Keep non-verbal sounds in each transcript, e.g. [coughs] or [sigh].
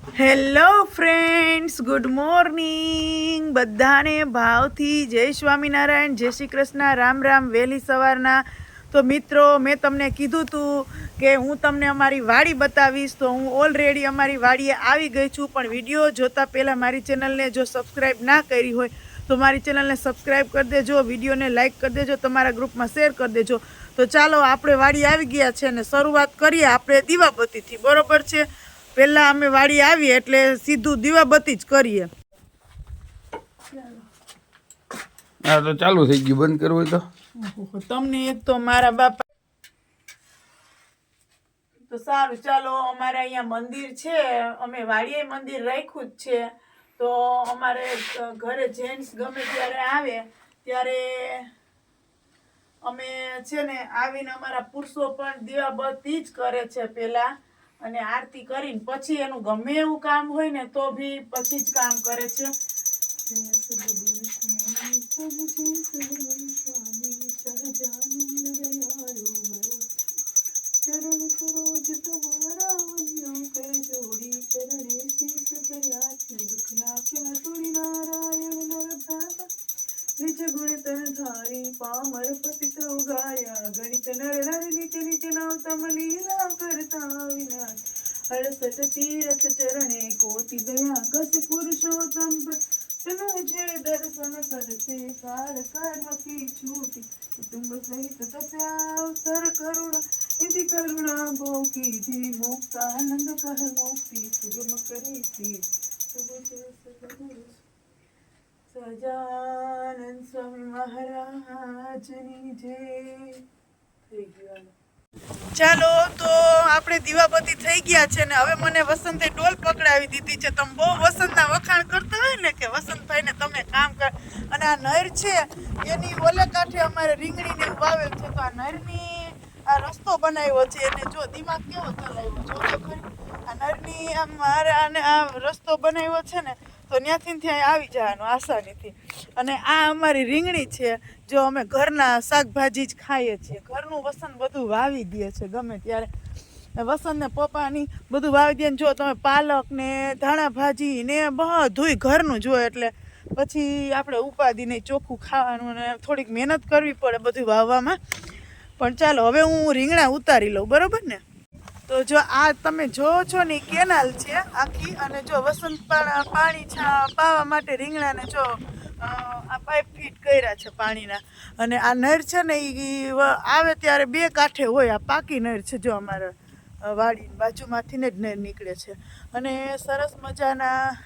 Hello friends good morning બધાને ભાવથી જય સ્વામિનારાયણ, જય શ્રી કૃષ્ણ. રામ રામ, વહેલી સવારના. તો મિત્રો, મેં તમને કીધું હતું કે હું તમને અમારી વાડી બતાવીશ. તો હું ઓલરેડી અમારી વાડીએ આવી ગઈ છું, પણ વીડિયો જોતાં પહેલાં મારી ચેનલને જો સબસ્ક્રાઈબ ના કરી હોય, તો મારી ચેનલને સબસ્ક્રાઈબ કરી દેજો, વિડીયોને લાઈક કરી દેજો, તમારા ગ્રુપમાં શેર કરી દેજો. તો ચાલો, આપણે વાડી આવી ગયા છે અને શરૂઆત કરીએ આપણે દીવાબત્તીથી. બરોબર છે? પહેલાં અમે વાડી આવીએ એટલે સીધું દીવાબત્તી જ કરીએ. હા તો ચાલુ થઈ ગયું બંધ કરવું તો. તમને એક તો મારા બાપા તો સારું ચાલો અમારે અહીંયા મંદિર છે અમે વાડીએ મંદિર રાખ્યું જ છે. તો અમારે ઘરે જેન્ટ્સ ગમે ત્યારે આવે ત્યારે અમે છે ને આવીને અમારા પુરુષો પણ દીવાબત્તી જ કરે છે પેલા અને આરતી કરીને પછી એનું ગમે એવું કામ હોય ને તો બી પછી જ કામ કરે છે. ચરણ સરોજ તમારા જોડી ચરણે શીશ છે દુઃખ ક્યાં તોડી નારાયણ નર નિજ ગુણ તન ધારી પામર પતિત ઉગાયા. ગણિત નર નર નિત્ય નિત્ય નવતમ લીલા કરતા વિનાશ. હળસત તીરથ ચરણે કોટી દયા કસ પુરુષોત્તમ. તનો જે દર્શન કરશે કાળ કર્મ કી છૂટી. કુટુંબ સહિત તપ્યા અવસર કરુણા. નિધિ કરુણા બહુ કીધી, મુક્તાનંદ કહ મુક્તિ. સુગમ કરી જય સદગુરુ સજાનંદ સ્વામી મહારાજની જય ચાલો, તો આપણે દીવાબત્તી થઈ ગયા છે ને હવે મને વસંતે ડોલ પકડાવી દીધી છે. તમે બહુ વસંતના વખાણ કરતા હોય ને કે વસંતભાઈને તમે કામ કર. અને આ નર છે, એની ઓલે કાંઠે અમારે રીંગણીને એવું વાવેલ છે તો આ નરની આ રસ્તો બનાવ્યો છે. એને જો દિમાગ કેવો ચલાવ્યો? જો આ નરની આમ મારે આ રસ્તો બનાવ્યો છે ને તો ત્યાંથી ત્યાં આવી જવાનું આસાનીથી. અને આ અમારી રીંગણી છે, જો અમે ઘરના શાકભાજી જ ખાઈએ છીએ. ઘરનું વસન બધું વાવી દે છે, ગમે ત્યારે. વસંતને પપ્પાની બધું વાવી દે જો તમે પાલક ને ધાણા ભાજી ને બધું ઘરનું જો એટલે પછી આપણે ઉપાદીને ચોખ્ખું ખાવાનું ને થોડીક મહેનત કરવી પડે બધું વાવવામાં. પણ ચાલો, હવે હું રીંગણા ઉતારી લઉં, બરોબર ને? તો જો આ તમે જોવો છો ને કેનાલ છે આખી, અને જો વસંત પાણી પાવા માટે રીંગણાને જો આ પાઇપ ફિટ કર્યા છે પાણીના. અને આ નળ છે ને એ આવે ત્યારે બે કાંઠે હોય, આ પાકી નળ છે જો અમારા વાડી વાડીની બાજુમાંથી ને જ નળ નીકળે છે. અને સરસ મજાના,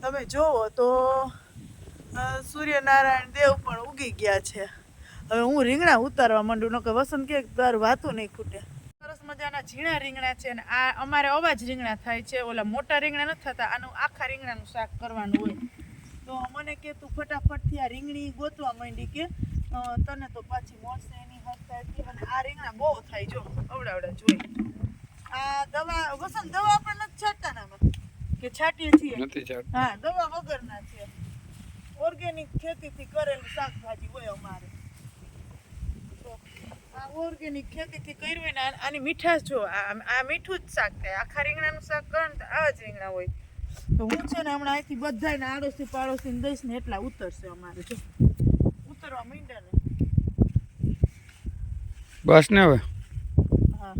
તમે જોવો તો સૂર્યનારાયણ દેવ પણ ઉગી ગયા છે. હવે હું રીંગણા ઉતારવા માંડું, નકર વસંત કે તાર વાતું નહીં ખૂટે. સરસ મજાના ઝીણા રીંગણા છે અને આ અમારે અવાજ રીંગણા થાય છે. ઓલા મોટા રીંગણા નથી થતા આનું આખા રીંગણાનું શાક કરવાનું હોય. તો મને કે તું ફટાફટથી આ રીંગણી ગોતવા માંડી કે તને તો પાછી મળશે એની હસ્તાથી અને આ રીંગણા બહુ થાય જો અવડાવડા જોઈ. આ દવા વસંત દવા પણ નથી છાંટતા ના કે છાંટીએ છીએ? હા દવા વગરના છે. ઓર્ગેનિક ખેતીથી કરેલું શાકભાજી હોય અમારે. ઓર્ગેનિક ખેતીથી કર્યું હોય ને આની મીઠાશ જો આ આ મીઠું જ શાક થાય. આખા રીંગણાનું શાક કરો ને તો આવા જ રીંગણા હોય. તો હું છે ને હમણાં અહીંથી બધાને આડોશી પાડોશી દઈશ ને એટલા ઉતરશે અમારે જો. ઉતરવા મીંડે ને. બસ ને હવે? હા.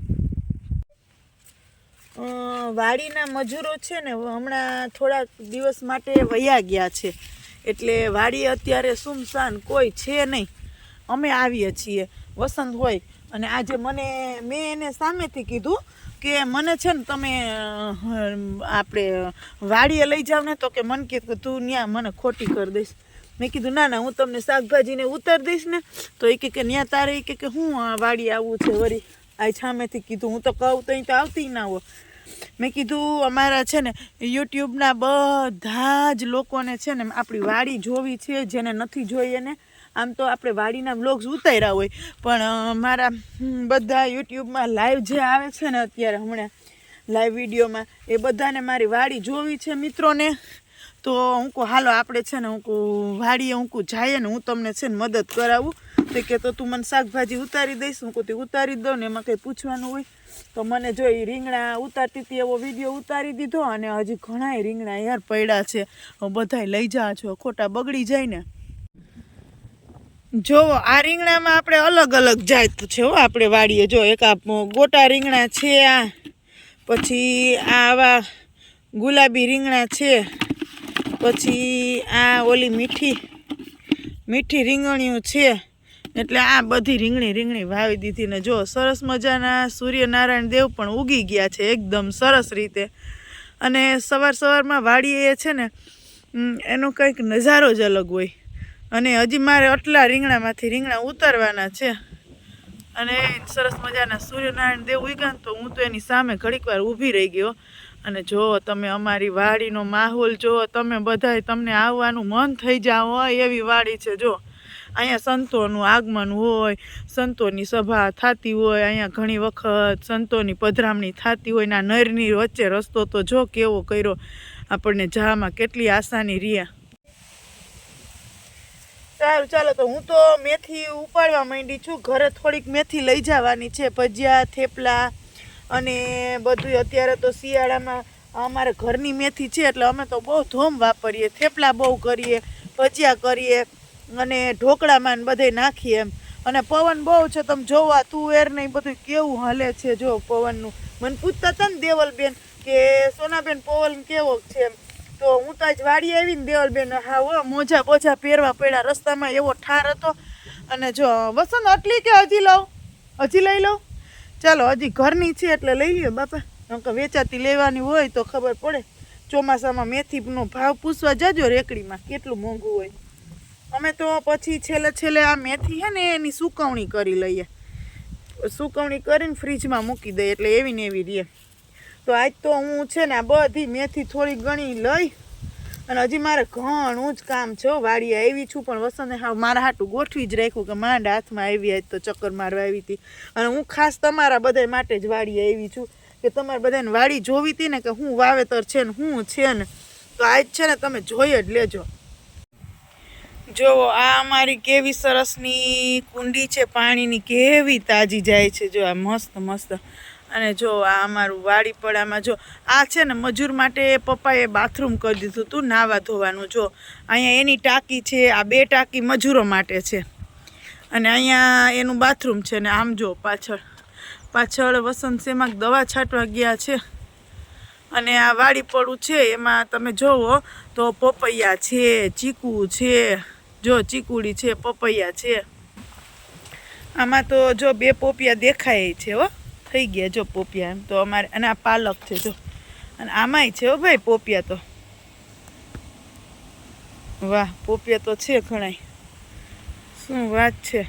વાડીના મજૂરો છે ને હમણાં થોડાક દિવસ માટે વયા ગયા છે. એટલે વાડી અત્યારે સુમસાન કોઈ છે નહીં. અમે આવીએ છીએ. વસંત હોય. અને આજે મને, મેં એને સામેથી કીધું કે મને છે ને તમે આપણે વાડીએ લઈ જાવ ને તો કે મને કીધું તું ત્યાં મને ખોટી કરી દઈશ. મેં કીધું, ના ના, હું તમને શાકભાજીને ઉતર દઈશ ને તો એ કે ત્યાં તારે, એ કે હું વાડી આવવું છે વળી. આ સામેથી કીધું, હું તો કહું તો અહીં તો આવતી ના હો મેં કીધું, અમારા છે ને યુટ્યુબના બધા જ લોકોને છે ને આપણી વાડી જોવી છે, જેને નથી જોઈ એને આમ તો આપણે વાડીના બ્લોગ્સ ઉતાર્યા હોય, પણ મારા બધા યુટ્યુબમાં લાઈવ જે આવે છે ને અત્યારે હમણાં લાઈવ વિડીયોમાં, એ બધાને મારી વાડી જોવી છે મિત્રોને. તો હું કહું હાલો આપણે છે ને હું કહું વાડીએ હું કહું જાય ને હું તમને છે ને મદદ કરાવું. તો કે તો તું મને શાકભાજી ઉતારી દઈશ, હું કહું, તે ઉતારી દઉં ને એમાં કંઈ પૂછવાનું હોય. તો મને જો એ રીંગણા ઉતારતી હતી, એવો વીડિયો ઉતારી દીધો અને હજી ઘણાય રીંગણા યાર પડ્યા છે. બધાય લઈ જા છો, ખોટા બગડી જાય ને. જો, આ રીંગણામાં આપણે અલગ અલગ જાત છે હો, આપણે વાડીએ જો, એક આ ગોટા રીંગણા છે, આ પછી આ આવા ગુલાબી રીંગણા છે, પછી આ ઓલી મીઠી મીઠી રીંગણીઓ છે. એટલે આ બધી રીંગણી રીંગણી વાવી દીધી ને જો, સરસ મજાના સૂર્યનારાયણ દેવ પણ ઉગી ગયા છે, એકદમ સરસ રીતે. અને સવાર સવારમાં વાડીએ છે ને એનો કંઈક નજારો જ અલગ હોય. અને હજી મારે આટલા રીંગણામાંથી રીંગણા ઉતારવાના છે. અને સરસ મજાના સૂર્યનારાયણ દેવ ઉગ્યા તો હું તો એની સામે ઘડીક વાર ઊભી રહી ગયો અને જો તમે અમારી વાડીનો માહોલ જો, તમે બધાય તમને આવવાનું મન થઈ જાવ હોય એવી વાડી છે જો. અહીંયા સંતોનું આગમન હોય, સંતોની સભા થતી હોય, અહીંયા ઘણી વખત સંતોની પધરામણી થતી હોય, ના નરની વચ્ચે રસ્તો તો જો કેવો કર્યો, આપણને જવામાં કેટલી આસાની રહ્યા. સારું, ચાલો તો હું તો મેથી ઉપાડવા માંડી છું. ઘરે થોડીક મેથી લઈ જવાની છે, ભજીયા, થેપલા અને બધું અત્યારે તો શિયાળામાં અમારે ઘરની મેથી છે, એટલે અમે તો બહુ ધોમ વાપરીએ. થેપલા બહુ કરીએ, ભજીયા કરીએ અને ઢોકળામાં બધે નાખીએ એમ. અને પવન બહુ છે, તમે જોવા તુવેર ને બધું કેવું હાલે છે, જો પવનનું. મને પૂછતા હતા ને દેવલબેન કે સોનાબેન, પવન કેવો છે એમ? તો હું તો આજ વાડી આવી ને દેવલબેન હા હો મોજા બોજા પહેરવા પડ્યા. રસ્તામાં એવો ઠાર હતો. અને જો, વસંત આટલી કે હજી લઉં? હજી લઈ લઉં? ચાલો, હજી ઘરની છે એટલે લઈ લ્યો બાપા. નકર વેચાતી લેવાની હોય તો ખબર પડે. ચોમાસામાં મેથીનો ભાવ પૂછવા જજો રેકડીમાં, કેટલું મોંઘું હોય. અમે તો પછી છેલ્લે છેલ્લે આ મેથી છે ને, એની સુકવણી કરી લઈએ. સુકવણી કરીને ફ્રીજમાં મૂકી દઈએ એટલે એવી ને એવી રહે. તો આજ તો હું છે ને આ બધી મેથી થોડી ઘણી લઈ અને હજી મારે ઘણું જ કામ છે વાડીએ આવી છું પણ વસંત હા મારા હાટું ગોઠવી જ રાખ્યું કે માંડ હાથમાં આવી આજ તો ચક્કર મારવા આવી હતી. અને હું ખાસ તમારા બધા માટે જ વાડીએ આવી છું કે તમારે બધાને વાડી જોવી હતી ને કે હું વાવેતર છે ને હું છે ને. તો આજ છે ને તમે જોઈ જ લેજો. જો આ અમારી કેવી સરસની કુંડી છે, પાણીની કેવી તાજી જાય છે. જો આ મસ્ત મસ્ત. અને જો આ અમારું વાડીપડામાં જો આ છે ને મજૂર માટે પપ્પાએ બાથરૂમ કરી દીધું હતું, નાવા ધોવાનું. જો અહીંયા એની ટાંકી છે, આ બે ટાંકી મજૂરો માટે છે. અને અહીંયા એનું બાથરૂમ છે ને આમ જો પાછળ પાછળ વસંત સેમાં દવા છાંટવા ગયા છે. અને આ વાડીપડું છે, એમાં તમે જોવો તો પપૈયા છે, ચીકુ છે, જો ચીકુડી છે, પપૈયા છે. આમાં તો જો બે પોપિયા દેખાય છે હો. થઈ ગયા જો પોપિયા એમ. તો અમારે, અને આ પાલક છે, જો. અને આમાંય છે હો ભાઈ પોપિયા તો. વાહ, પોપિયા તો છે ઘણાય. શું વાત છે?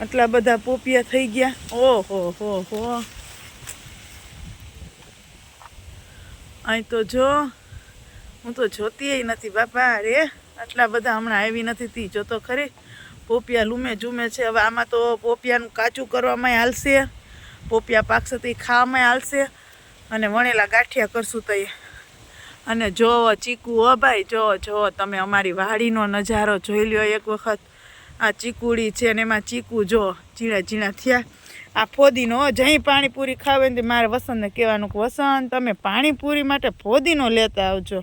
આટલા બધા પોપિયા થઈ ગયા? ઓહો, હો હો. અહીં તો જો, હું તો જોતી નથી બાપા, રે. આટલા બધા હમણાં આવી નથી તી. જોતો ખરી. પોપિયા લૂમે ઝૂમે છે. હવે આમાં તો પોપિયાનું કાચું કરવામાં હાલશે. પોપિયા પાકશે તો એ ખાવામાં હાલશે. અને વણેલા ગાંઠિયા કરશું તો અને જો ચીકુ હો ભાઈ, જો જો, તમે અમારી વાડીનો નજારો જોઈ લ્યો એક વખત. આ ચીકુડી છે ને એમાં ચીકુ જો ઝીણા ઝીણા થયા. આ ફોદીનો જઈ પાણીપુરી ખાવે ને મારે વસંતને કહેવાનું કે, વસંત, તમે પાણીપુરી માટે ફોદીનો લેતા આવજો.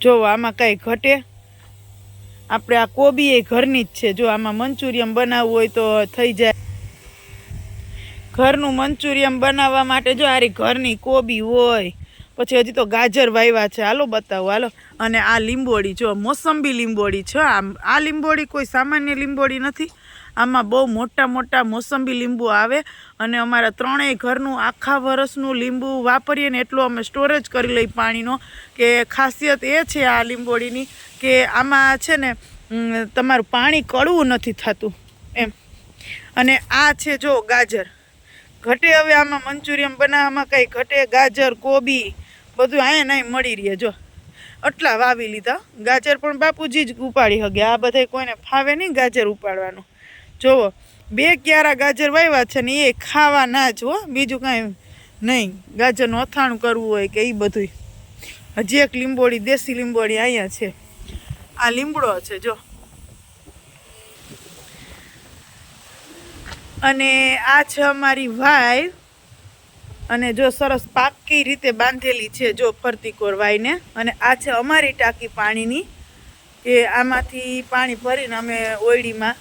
જો આમાં કાંઈ ઘટે આપણે આ કોબી એ ઘરની જ છે. જો આમાં મંચુરિયમ બનાવવું હોય તો થઈ જાય. ઘરનું મંચુરિયમ બનાવવા માટે જો આરી ઘરની કોબી હોય, પછી હજી તો ગાજર વાવ્યા છે. હાલો બતાવો, હાલો. અને આ લીંબોડી જો મોસંબી લીંબોડી છે. આમ, આ લીંબોડી કોઈ સામાન્ય લીંબોડી નથી. આમાં બહુ મોટા મોટા મોસંબી લીંબુ આવે અને અમારા ત્રણેય ઘરનું આખા વરસનું લીંબુ વાપરીએ ને એટલું અમે સ્ટોરેજ કરી લઈ પાણીનો. કે ખાસિયત એ છે આ લીંબોડીની કે આમાં છે ને તમારું પાણી કડવું નથી થતું એમ. અને આ છે જો ગાજર. ઘટે હવે આમાં મંચુરિયમ બનાવવામાં કંઈ ઘટે, ગાજર, કોબી, બધું અહીંયા નહીં મળી રહે જો. આટલા વાવી લીધા. ગાજર પણ બાપુજી જ ઉપાડી શકે આ બધા કોઈને ફાવે નહીં ગાજર ઉપાડવાનું. જોવો, બે ક્યારા ગાજર વાવ્યા છે ને એ ખાવાના જ હો, બીજું કાંઈ નહીં. ગાજરનું અથાણું કરવું હોય કે એ બધું હજી એક લીંબોડી દેશી લીંબોડી અહીંયા છે. આ લીમડો છે, જો. અને આ છે અમારી વાય. અને જો સરસ પાકી રીતે બાંધેલી છે, જો ફરતી કોર વાઈને અને આ છે અમારી ટાંકી પાણીની. કે આમાંથી પાણી ભરીને અમે ઓયડીમાં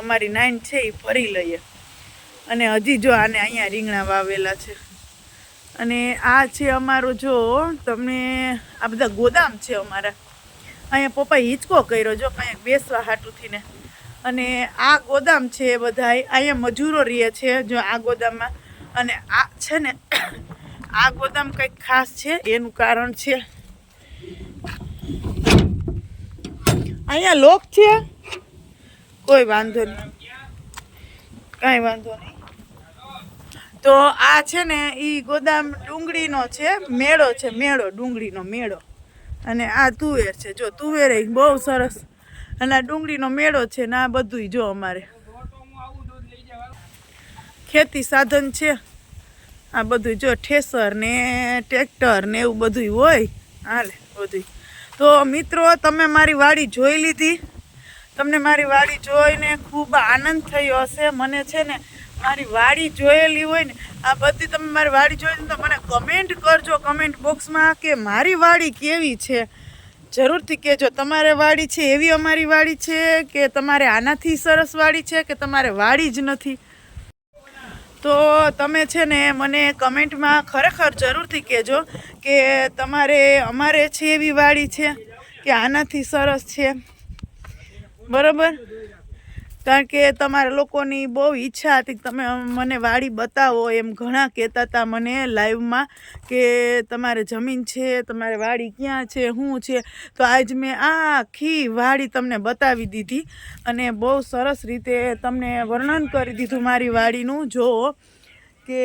અમારી નાઈન છે એ ભરી લઈએ. અને હજી જો આને અહીંયા રીંગણા વાવેલા છે. અને આ છે અમારો જો, તમને આ બધા ગોદામ છે અમારા. અહીંયા પપ્પાએ હિંચકો કર્યો જો અહીંયા બેસવા હાટુથી ને અને આ ગોદામ છે એ બધાય, અહીંયા મજૂરો રહે છે જો આ ગોદામમાં. અને આ છે ને, આ ગોદામ કંઈક ખાસ છે, એનું કારણ છે. અહીંયા લોક છે. કોઈ વાંધો નહીં. કાંઈ વાંધો નહીં. તો આ છે ને એ ગોદામ ડુંગળીનો છે, મેળો છે, મેળો, ડુંગળીનો મેળો. અને આ તુવેર છે. જો, તુવેર એ બહુ સરસ અને આ ડુંગળીનો મેળો છે ને આ બધુંય જો અમારે. ખેતી સાધન છે. આ બધું જો ઠેસર ને ટ્રેક્ટર ને એવું બધું હોય. હાલે બધું તો મિત્રો, તમે મારી વાડી જોઈ લીધી. તમને મારી વાડી જોઈને ખૂબ આનંદ થયો હશે. મને છે ને મારી વાડી જોયેલી હોય ને, આ બધી તમે મારી વાડી જોઈ તો મને કમેન્ટ કરજો કમેન્ટ બોક્સમાં કે મારી વાડી કેવી છે. જરૂરથી કહેજો, તમારે વાડી છે એવી અમારી વાડી છે કે તમારે આનાથી સરસ વાડી છે કે તમારે વાડી જ નથી? તો તમે છે ને મને કમેન્ટમાં ખરેખર જરૂરથી કહેજો કે તમારે, અમારે છે એવી વાડી છે કે આનાથી સરસ છે? બરાબર? કારણ કે તમારા લોકોની બહુ ઈચ્છા હતી તમે મને વાડી બતાવો એમ ઘણા કહેતા હતા મને લાઈવમાં કે તમારે જમીન છે, તમારે વાડી ક્યાં છે, શું છે? તો આજ મેં આખી વાડી તમને બતાવી દીધી અને બહુ સરસ રીતે તમને વર્ણન કરી દીધું મારી વાડીનું. જુઓ કે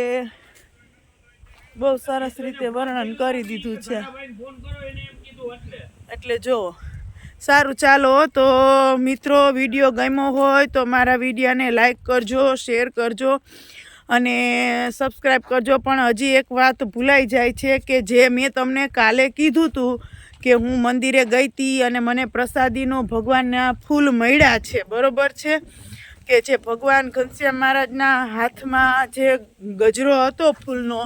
બહુ સરસ રીતે વર્ણન કરી દીધું છે. એટલે જુઓ સારું, ચાલો તો મિત્રો વીડિયો ગમ્યો હોય તો મારા વિડીયાને લાઈક કરજો, શેર કરજો અને સબસ્ક્રાઈબ કરજો. પણ હજી એક વાત ભૂલાઈ જાય છે કે જે મેં તમને કાલે કીધું હતું કે હું મંદિરે ગઈ હતી અને મને પ્રસાદીનો ભગવાનના ફૂલ મળ્યા છે, બરોબર છે? કે જે ભગવાન ઘનશ્યામ મહારાજના હાથમાં જે ગજરો હતો ફૂલનો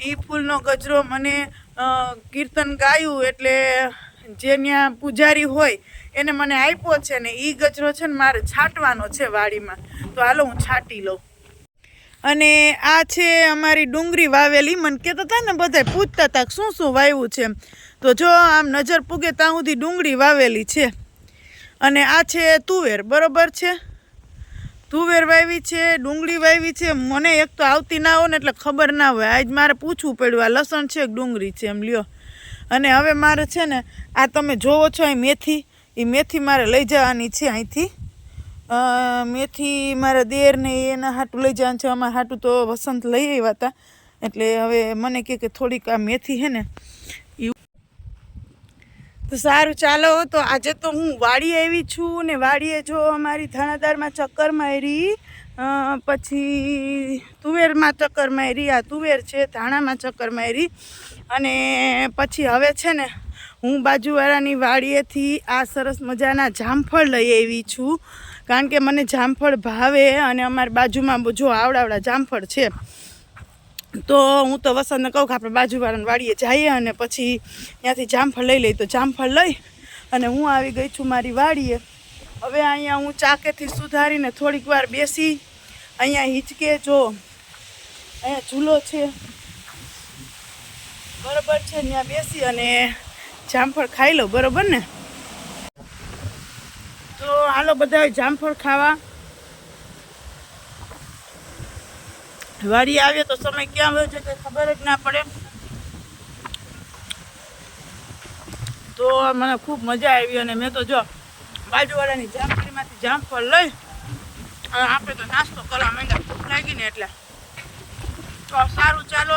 એ ફૂલનો ગજરો મને કીર્તન ગાયું એટલે જે ત્યાં પૂજારી હોય, એને મને આપ્યો છે ને એ ગજરો છે ને મારે છાંટવાનો છે વાડીમાં. તો હાલો હું છાંટી લઉં. અને આ છે અમારી ડુંગળી વાવેલી. મને કહેતા હતા ને બધા પૂછતા હતા શું શું વાવ્યું છે તો જો આમ નજર પૂગે ત્યાં સુધી ડુંગળી વાવેલી છે. અને આ છે તુવેર, બરોબર છે? તુવેર વાવી છે, ડુંગળી વાવી છે. મને એક તો આવતી ના હોય ને એટલે ખબર ના હોય. આજ મારે પૂછવું પડ્યું, આ લસણ છે ડુંગળી છે એમ લ્યો. અને હવે મારે છે ને, આ તમે જોવો છો અહીં મેથી, એ મેથી મારે લઈ જવાની છે અહીંથી. મેથી મારા દેરને એના હાટું લઈ જવાનું છે. અમારા હાટું તો વસંત લઈ આવ્યા હતા. એટલે હવે મને કહે કે થોડીક આ મેથી છે ને તો સારું ચાલો, તો આજે તો હું વાડી આવી છું ને વાડીએ જો અમારી ધાણાદારમાં ચક્કર મારી. પછી તુવેરમાં ચક્કર મારી, આ તુવેર છે, ધાણામાં ચક્કર મારી. અને પછી હવે છે ને, હું બાજુવાળાની વાડીએથી આ સરસ મજાના જામફળ લઈ આવી છું. કારણ કે મને જામફળ ભાવે અને અમારી બાજુમાં જો આવડાવડા જામફળ છે. તો હું તો વસંતને કહું કે આપણે બાજુવાળાની વાડીએ જઈએ અને પછી ત્યાંથી જામફળ લઈ લઈએ. તો જામફળ લઈ અને હું આવી ગઈ છું મારી વાડીએ. હવે અહીંયા હું ચાકેથી સુધારીને થોડીક વાર બેસી, અહીંયા હિંચકે જો, અહીંયા ઝૂલો છે. બરોબર છે, ત્યાં બેસી અને જામફળ ખાઈ લો, બરોબર ને? તો હાલો બધા જામફળ ખાવા. વાડી આવે તો સમય ક્યાં વયો છે તે ખબર જ ના પડે. તો મને ખૂબ મજા આવી અને મેં તો જો બાજુવાળાની જામફળીમાંથી જામફળ લઈ અને આપણે તો નાસ્તો કરવા માંડ્યા. ભૂખ લાગી ને એટલે. તો સારું ચાલો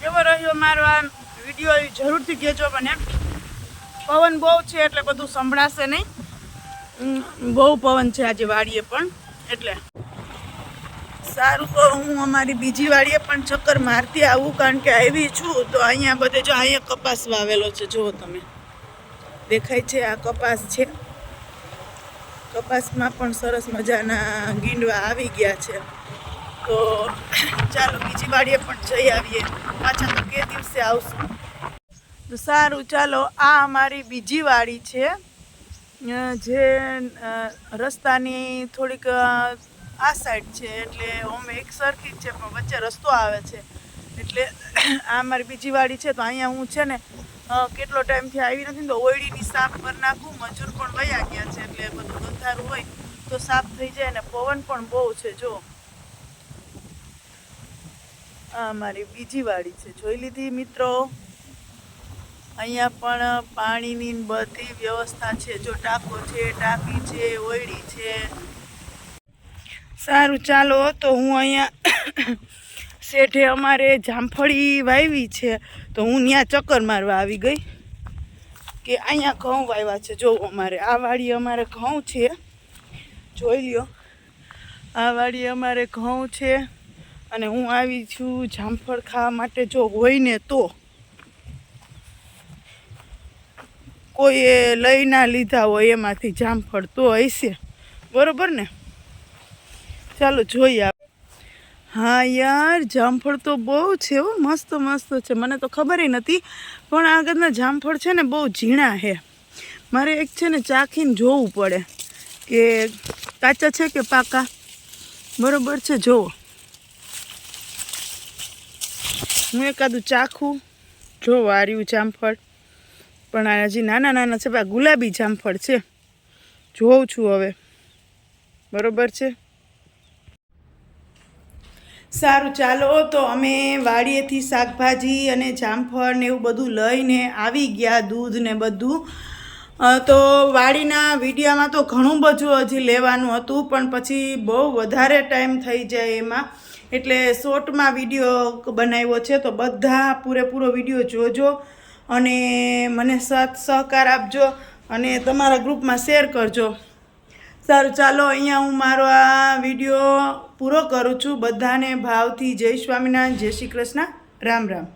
કેવો રહ્યો મારો આ વીડિયો એ જરૂરથી કહેજો મને પવન બહુ છે એટલે બધું સંભળાશે નહીં. બહુ પવન છે આજે વાડીએ પણ, એટલે. સારું, તો હું અમારી બીજી વાડીએ પણ ચક્કર મારતી આવું કારણ કે આવી છું. તો અહીંયા બધે જો અહીંયા કપાસ વાવેલો છે, જુઓ તમે. દેખાય છે, આ કપાસ છે. કપાસમાં પણ સરસ મજાના ગીંડવા આવી ગયા છે. તો ચાલો બીજી વાડીએ પણ જઈ આવીએ. પાછા તો કે દિવસે આવશું. તો સારું, ચાલો, આ અમારી બીજી વાડી છે. જે રસ્તાની થોડીક આ સાઈડ છે, એટલે ઓમ એક સરખી છે, પણ વચ્ચે રસ્તો આવે છે. એટલે આ મારી બીજી વાડી છે, તો અહીંયા હું છે ને કેટલો ટાઈમથી આવી નથી તો ઓયડીની સાફ કરી નાખું. મજૂર પણ વયા ગયા છે એટલે બધું ગંધારું હોય તો સાફ થઈ જાય ને પવન પણ બહુ છે, જો. આ મારી બીજી વાડી છે. જોઈ લીધી મિત્રો? અહીંયા પણ પાણીની બધી વ્યવસ્થા છે. જો ટાંકો છે, ટાંકી છે, ઓયડી છે. સારું, ચાલો. તો હું અહીંયા [coughs] શેઠે અમારે જામફળી વાવી છે. તો હું ત્યાં ચક્કર મારવા આવી ગઈ કે અહીંયા ઘઉં વાવ્યા છે. જો અમારે, આ વાડી અમારે ઘઉં છે. જોઈ લ્યો. આ વાડી અમારે ઘઉં છે અને હું આવી છું જામફળ ખાવા માટે જો હોય ને તો. કોઈએ લઈ ના લીધા હોય એમાંથી જામફળ તો હશે. બરોબર ને? ચાલો જોઈએ. હા યાર, જામફળ તો બહુ છે હો, મસ્ત મસ્ત છે. મને તો ખબર નથી, પણ આગળના જામફળ છે ને બહુ ઝીણા છે. મારે એક છે ને ચાખીને જોવું પડે કે કાચા છે કે પાકા? બરોબર છે જોવો હું એકાદું ચાખું, જો વાર્યું જામફળ. પણ આ હજી નાના નાના છે ગુલાબી જામફળ છે. જોઉં છું હવે. બરોબર છે? સારું, ચાલો તો અમે વાડીએથી શાકભાજી અને જામફળ ને એવું બધું લઈને આવી ગયા દૂધ ને બધું. તો વાડીના વિડીયામાં તો ઘણું બધું હજી લેવાનું હતું, પણ પછી બહુ વધારે ટાઈમ થઈ જાય એમાં. એટલે શોર્ટમાં વીડિયો બનાવ્યો છે, તો બધા પૂરેપૂરો વીડિયો જોજો અને મને સાથ સહકાર આપજો અને તમારા ગ્રુપમાં શેર કરજો. સારું, ચાલો અહીંયા હું મારો આ વીડિયો પૂરો કરું છું. બધાને ભાવથી જય સ્વામિનારાયણ, જય શ્રી કૃષ્ણ. રામ રામ.